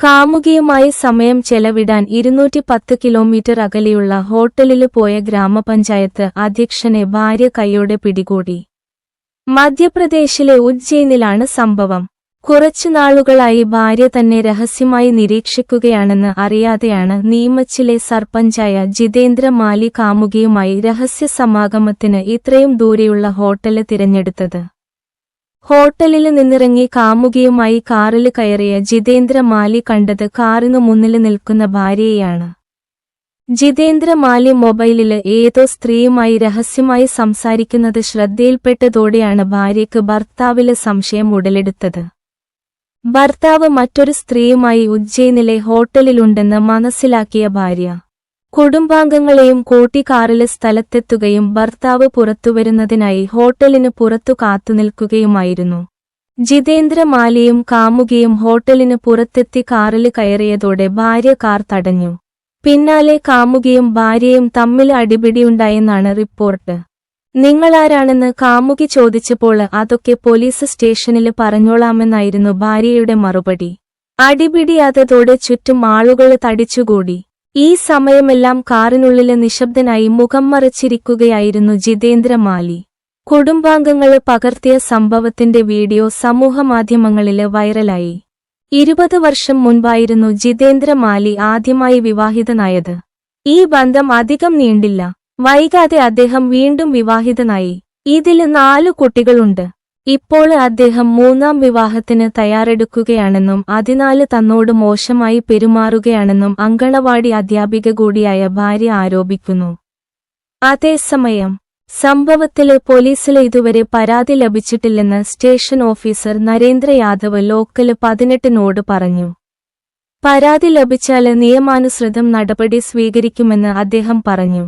കാമുകിയുമായി സമയം ചെലവിടാൻ ഇരുന്നൂറ്റി പത്ത് കിലോമീറ്റർ അകലെയുള്ള ഹോട്ടലിൽ പോയ ഗ്രാമപഞ്ചായത്ത് അധ്യക്ഷനെ ഭാര്യ കൈയോടെ പിടികൂടി. മധ്യപ്രദേശിലെ ഉജ്ജയിനിലാണ് സംഭവം. കുറച്ചു നാളുകളായി ഭാര്യ തന്നെ രഹസ്യമായി നിരീക്ഷിക്കുകയാണെന്ന് അറിയാതെയാണ് നീമച്ചിലെ സർപ്പഞ്ചായ ജിതേന്ദ്ര മാലി കാമുകിയുമായി രഹസ്യ സമാഗമത്തിന് ഇത്രയും ദൂരെയുള്ള ഹോട്ടൽ തിരഞ്ഞെടുത്തത്. ഹോട്ടലിൽ നിന്നിറങ്ങി കാമുകിയുമായി കാറിൽ കയറിയ ജിതേന്ദ്ര മാലി കണ്ടത് കാറിനു മുന്നിൽ നിൽക്കുന്ന ഭാര്യയെയാണ്. ജിതേന്ദ്ര മാലി മൊബൈലിൽ ഏതോ സ്ത്രീയുമായി രഹസ്യമായി സംസാരിക്കുന്നത് ശ്രദ്ധയിൽപ്പെട്ടതോടെയാണ് ഭാര്യയ്ക്ക് ഭർത്താവിൽ സംശയം ഉടലെടുത്തത്. ഭർത്താവ് മറ്റൊരു സ്ത്രീയുമായി ഉജ്ജയിനിലെ ഹോട്ടലിലുണ്ടെന്ന് മനസ്സിലാക്കിയ ഭാര്യ. കുടുംബാംഗങ്ങളെയും കൂട്ടി കാറിൽ സ്ഥലത്തെത്തുകയും ഭർത്താവ് പുറത്തുവരുന്നതിനായി ഹോട്ടലിന് പുറത്തു കാത്തുനിൽക്കുകയുമായിരുന്നു. ജിതേന്ദ്ര മാലിയും കാമുകിയും ഹോട്ടലിന് പുറത്തെത്തി കാറിൽ കയറിയതോടെ ഭാര്യ കാർ തടഞ്ഞു. പിന്നാലെ കാമുകിയും ഭാര്യയും തമ്മിൽ അടിപിടിയുണ്ടായെന്നാണ് റിപ്പോർട്ട്. നിങ്ങളാരാണെന്ന് കാമുകി ചോദിച്ചപ്പോൾ അതൊക്കെ പോലീസ് സ്റ്റേഷനിൽ പറഞ്ഞോളാമെന്നായിരുന്നു ഭാര്യയുടെ മറുപടി. അടിപിടിയാതതോടെ ചുറ്റും ആളുകൾ തടിച്ചുകൂടി. ഈ സമയമെല്ലാം കാറിനുള്ളിൽ നിശബ്ദനായി മുഖം മറച്ചിരിക്കുകയായിരുന്നു ജിതേന്ദ്ര മാലി. കുടുംബാംഗങ്ങൾ പകർത്തിയ സംഭവത്തിന്റെ വീഡിയോ സമൂഹമാധ്യമങ്ങളിൽ വൈറലായി. ഇരുപത് വർഷം മുൻപായിരുന്നു ജിതേന്ദ്ര മാലി ആദ്യമായി വിവാഹിതനായത്. ഈ ബന്ധം അധികം നീണ്ടില്ല. വൈകാതെ അദ്ദേഹം വീണ്ടും വിവാഹിതനായി. ഇതിൽ നാലു കുട്ടികളുണ്ട്. ഇപ്പോൾ അദ്ദേഹം മൂന്നാം വിവാഹത്തിന് തയ്യാറെടുക്കുകയാണെന്നും അതിനാല് തന്നോട് മോശമായി പെരുമാറുകയാണെന്നും അങ്കണവാടി അധ്യാപിക കൂടിയായ ഭാര്യ ആരോപിക്കുന്നു. അതേസമയം സംഭവത്തിൽ പോലീസിൽ ഇതുവരെ പരാതി ലഭിച്ചിട്ടില്ലെന്ന് station officer Narendra Yadav local പതിനെട്ടിനോട് പറഞ്ഞു. പരാതി ലഭിച്ചാൽ നിയമാനുസൃതം നടപടി സ്വീകരിക്കുമെന്ന് അദ്ദേഹം പറഞ്ഞു.